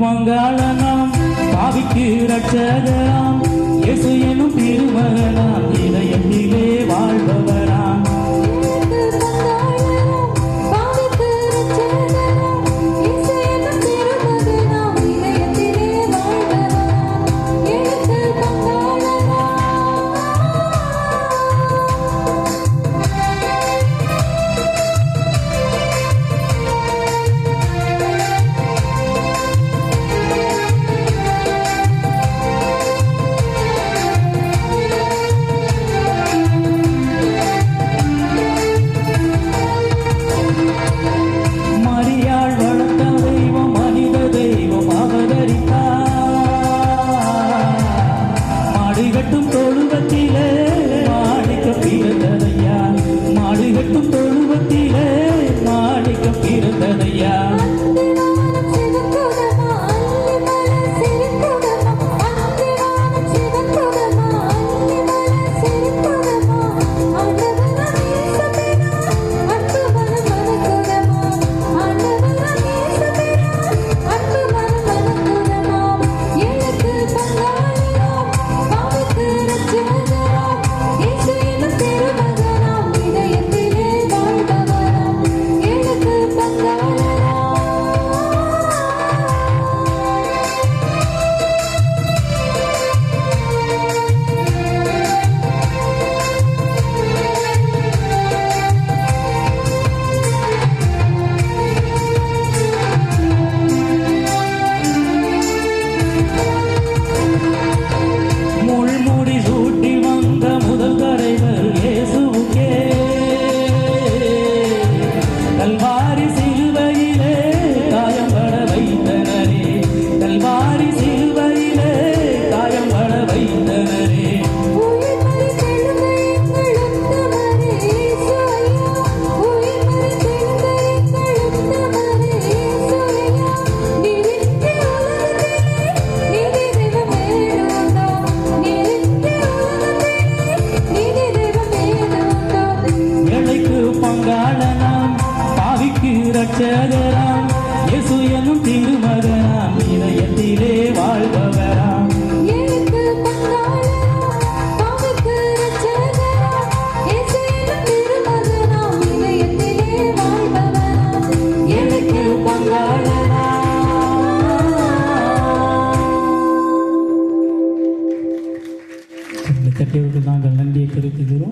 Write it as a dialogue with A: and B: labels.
A: பங்காளனாம் பாவிக்கு ரட்சகராம் இயேசு எனும் திருமகனாம். இதயம் காட்டும் தொழுவத்திலே. ಗಡ್ಡೆ ಹುಟ್ಟು ನಾನು ಗಂಡಂಡಿ ಕರೀತಿದ್ದರು